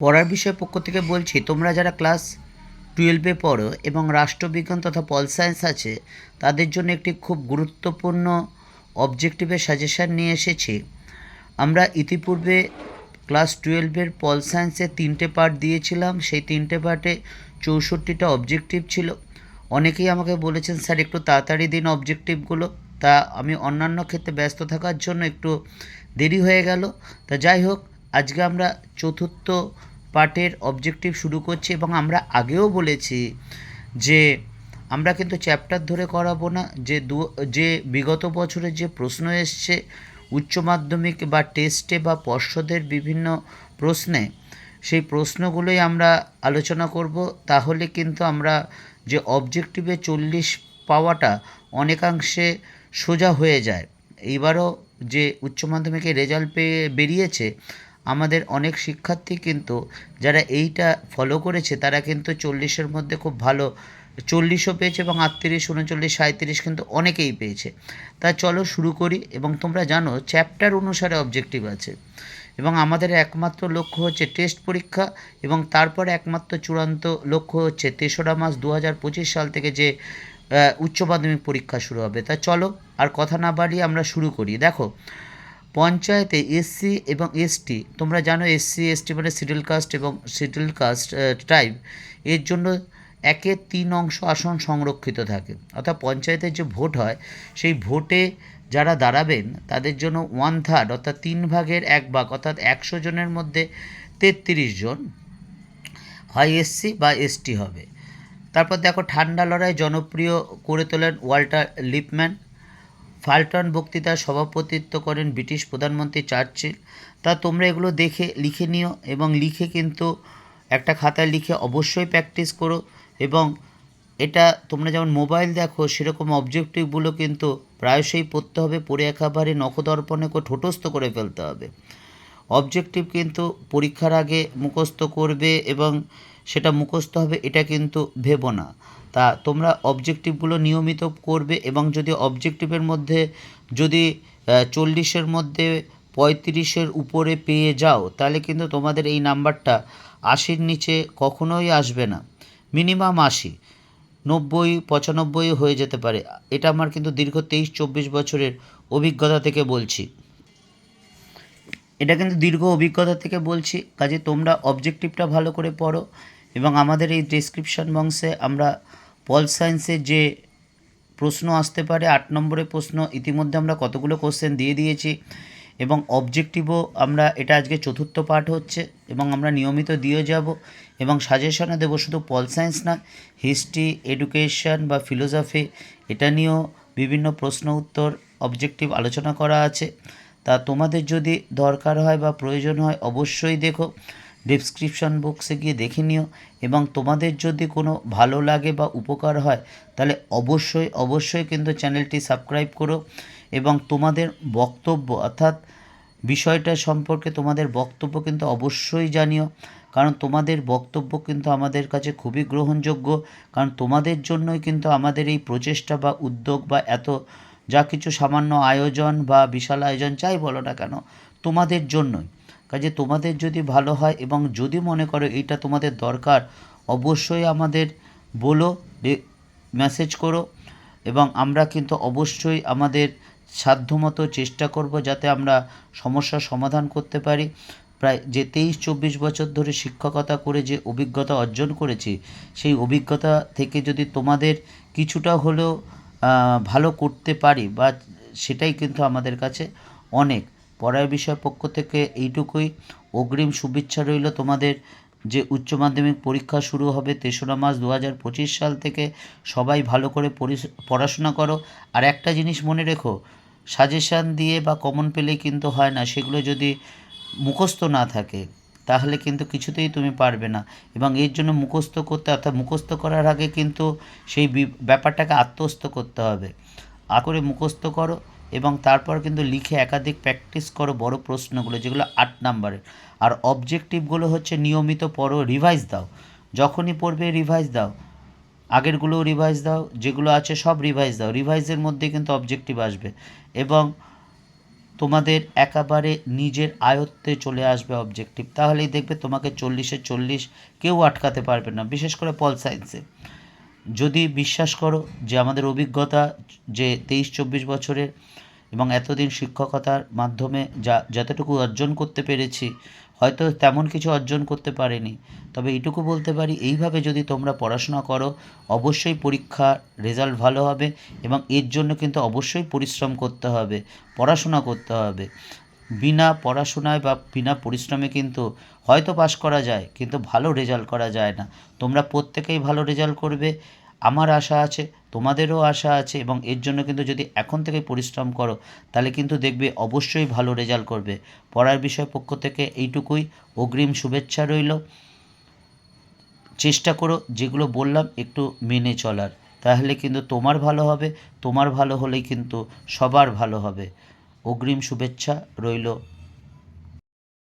পড়ার বিষয় পক্ষ থেকে বলছি, তোমরা যারা ক্লাস টুয়েলভে পড়ো এবং রাষ্ট্রবিজ্ঞান তথা পল সায়েন্স আছে, তাদের জন্য একটি খুব গুরুত্বপূর্ণ অবজেক্টিভের সাজেশান নিয়ে এসেছি। আমরা ইতিপূর্বে ক্লাস টুয়েলভের পল সায়েন্সের তিনটে পার্ট দিয়েছিলাম, সেই তিনটে পার্টে চৌষট্টিটা অবজেক্টিভ ছিল। অনেকেই আমাকে বলেছেন, স্যার, একটু তাড়াতাড়ি দিন অবজেক্টিভগুলো। তা আমি অন্যান্য ক্ষেত্রে ব্যস্ত থাকার জন্য একটু দেরি হয়ে গেল। তা যাই হোক আজকে আমরা চতুর্থ পার্টের অবজেক্টিভ শুরু করছি এবং আমরা আগেও বলেছি যে আমরা কিন্তু চ্যাপ্টার ধরে করাবো না। যে দু, যে বিগত বছরে যে প্রশ্ন এসছে, উচ্চ মাধ্যমিক বা টেস্টে বা পর্ষদের বিভিন্ন প্রশ্নে, সেই প্রশ্নগুলোই আমরা আলোচনা করব। তাহলে কিন্তু আমরা যে অবজেক্টিভে চল্লিশ পাওয়াটা অনেকাংশে সোজা হয়ে যায়। এইবারও যে উচ্চ মাধ্যমিকের রেজাল্ট পেয়ে, বেরিয়েছে আমাদের অনেক শিক্ষার্থী কিন্তু যারা এইটা ফলো করেছে, তারা কিন্তু চল্লিশের মধ্যে খুব ভালো, চল্লিশও পেয়েছে এবং আটত্রিশ, উনচল্লিশ সাঁত্রিশ কিন্তু অনেকেই পেয়েছে। তা চলো শুরু করি এবং তোমরা জানো চ্যাপ্টার অনুসারে অবজেক্টিভ আছে। এবং আমাদের একমাত্র লক্ষ্য হচ্ছে টেস্ট পরীক্ষা এবং তারপরে একমাত্র চূড়ান্ত লক্ষ্য হচ্ছে তেসরা মাস দু হাজার পঁচিশ সাল থেকে যে উচ্চ মাধ্যমিক পরীক্ষা শুরু হবে। তা চলো আর কথা না বাড়িয়ে আমরা শুরু করি। দেখো পঞ্চায়েতে এসসি এবং এসটি তোমরা জানো এসসি এসটি মানে শিডিউল কাস্ট এবং শিডিউল কাস্ট ট্রাইব এর জন্য একের তিন অংশ আসন সংরক্ষিত থাকে। অর্থাৎ পঞ্চায়েতের যে ভোট হয়, সেই ভোটে যারা দাঁড়াবেন, তাদের জন্য ওয়ান থার্ড অর্থাৎ তিন ভাগের এক ভাগ, অর্থাৎ একশো জনের মধ্যে তেত্রিশ জন হয় এসসি বা এসটি হবে। তারপর দেখো ঠান্ডা লড়াই জনপ্রিয় করে তোলেন ওয়াল্টার লিপম্যান। ফাল্টন বক্তৃতায় সভাপতিত্ব করেন ব্রিটিশ প্রধানমন্ত্রী চার্চিল। তা তোমরা এগুলো দেখে, লিখে নিও এবং লিখে কিন্তু একটা খাতায় লিখে অবশ্যই প্র্যাকটিস করো এবং এটা তোমরা যেমন মোবাইল দেখো, সেরকম অবজেক্টিভগুলো কিন্তু প্রায়শই পড়তে হবে, পড়ে একেবারে নখদর্পণে ঠোঁটস্থ করে ফেলতে হবে। অবজেক্টিভ কিন্তু পরীক্ষার আগে মুখস্থ করবে এবং সেটা মুখস্থ হবে, এটা কিন্তু ভেবো না। তা তোমরা অবজেক্টিভগুলো নিয়মিত করবে এবং যদি অবজেক্টিভের মধ্যে যদি চল্লিশের মধ্যে পঁয়ত্রিশের উপরে পেয়ে যাও, তাহলে কিন্তু তোমাদের এই নাম্বারটা আশির নিচে কখনোই আসবে না। মিনিমাম আশি, নব্বই, পঁচানব্বই হয়ে যেতে পারে। এটা আমার কিন্তু দীর্ঘ তেইশ, চব্বিশ বছরের অভিজ্ঞতা থেকে বলছি। এটা কিন্তু দীর্ঘ অভিজ্ঞতা থেকে বলছি। কাজে তোমরা অবজেক্টিভটা ভালো করে পড়ো এবং আমাদের এই ডেসক্রিপশন বক্সে আমরা পল সায়েন্সের যে প্রশ্ন আসতে পারে, আট নম্বরের প্রশ্ন, ইতিমধ্যে আমরা কতগুলো কোশ্চেন দিয়ে দিয়েছি এবং অবজেক্টিভও আমরা, এটা আজকে চতুর্থ পাঠ হচ্ছে এবং আমরা নিয়মিত দিয়ে যাব এবং সাজেশনে দেবো শুধু পল সায়েন্স না হিস্ট্রি এডুকেশন বা ফিলোসফি এটা নিয়েও বিভিন্ন প্রশ্ন উত্তর অবজেক্টিভ আলোচনা করা আছে। তা তোমাদের যদি দরকার হয় বা প্রয়োজন হয়, অবশ্যই দেখো। ডিসক্রিপশন বক্সে গিয়ে দেখে নিও। এবং তোমাদের যদি কোনো ভালো লাগে বা উপকার হয়, তাহলে অবশ্যই অবশ্যই কিন্তু চ্যানেলটি সাবস্ক্রাইব করো। এবং তোমাদের বক্তব্য, অর্থাৎ বিষয়টা সম্পর্কে তোমাদের বক্তব্য কিন্তু অবশ্যই জানিও। কারণ তোমাদের বক্তব্য কিন্তু আমাদের কাছে খুবই গ্রহণযোগ্য। কারণ তোমাদের জন্যই কিন্তু আমাদের এই প্রচেষ্টা বা উদ্যোগ বা এত যা কিছু সামান্য আয়োজন বা বিশাল আয়োজন চাই বলো না কেন, তোমাদের জন্যই। কাজে তোমাদের যদি ভালো হয় এবং যদি মনে করো এইটা তোমাদের দরকার, অবশ্যই আমাদের বলো মেসেজ করো এবং আমরা কিন্তু অবশ্যই আমাদের সাধ্যমতো চেষ্টা করব যাতে আমরা সমস্যার সমাধান করতে পারি। প্রায় যে তেইশ চব্বিশ বছর ধরে শিক্ষকতা করে যে অভিজ্ঞতা অর্জন করেছি, সেই অভিজ্ঞতা থেকে যদি তোমাদের কিছুটা হলেও ভালো করতে পারি বা সেটাই কিন্তু আমাদের কাছে অনেক। পড়ার বিষয় পক্ষ থেকে এইটুকুই। অগ্রিম শুভেচ্ছা রইল তোমাদের। যে উচ্চ মাধ্যমিক পরীক্ষা শুরু হবে তেসরা মাস দু হাজার পঁচিশ সাল থেকে সবাই ভালো করে পড়াশোনা করো। আর একটা জিনিস মনে রেখো সাজেশান দিয়ে বা কমন পেলেই কিন্তু হয় না, সেগুলো যদি মুখস্থ না থাকে, তাহলে কিন্তু কিছুতেই তুমি পারবে না। এবং এর জন্য মুখস্থ করতে, অর্থাৎ মুখস্থ করার আগে কিন্তু সেই ব্যাপারটাকে আত্মস্থ করতে হবে। আ করে মুখস্থ করো। এবং তারপর কিন্তু লিখে একাধিক প্র্যাকটিস করো বড় প্রশ্নগুলো, যেগুলো আট নাম্বারের। আর অবজেক্টিভগুলো হচ্ছে নিয়মিত পড়ো রিভাইজ দাও। যখনই পড়বে রিভাইজ দাও। আগেরগুলোও রিভাইজ দাও, যেগুলো আছে সব রিভাইজ দাও। রিভাইজের মধ্যে কিন্তু অবজেক্টিভ আসবে। এবং তোমাদের একেবারে নিজের আয়ত্তে চলে আসবে অবজেক্টিভ তাহলেই দেখবে তোমাকে চল্লিশে চল্লিশ কেউ আটকাতে পারবে না, বিশেষ করে পল সায়েন্সে যদি বিশ্বাস করো যে আমাদের অভিজ্ঞতা যে তেইশ চব্বিশ বছরের এবং এতদিন শিক্ষকতার মাধ্যমে যা, যতটুকু অর্জন করতে পেরেছি, হয়তো তেমন কিছু অর্জন করতে পারিনি। তবে এইটুকু বলতে পারি, এইভাবে যদি তোমরা পড়াশোনা করো, অবশ্যই পরীক্ষার রেজাল্ট ভালো হবে এবং এর জন্য কিন্তু অবশ্যই পরিশ্রম করতে হবে, পড়াশোনা করতে হবে। বিনা পড়াশোনায় বা বিনা পরিশ্রমে কিন্তু হয়তো পাশ করা যায়, কিন্তু ভালো রেজাল্ট করা যায় না। তোমরা প্রত্যেকেই ভালো রেজাল্ট করবে। আমার আশা আছে, তোমাদেরও আশা আছে, এবং এর জন্য কিন্তু যদি এখন থেকে পরিশ্রম করো, তাহলে কিন্তু দেখবে অবশ্যই ভালো রেজাল্ট করবে। পড়ার বিষয় পক্ষ থেকে এইটুকুই। অগ্রিম শুভেচ্ছা রইল। চেষ্টা করো, যেগুলো বললাম একটু মেনে চলার। তাহলে কিন্তু তোমার ভালো হবে, তোমার ভালো হলেই কিন্তু সবার ভালো হবে। অগ্রিম শুভেচ্ছা রইল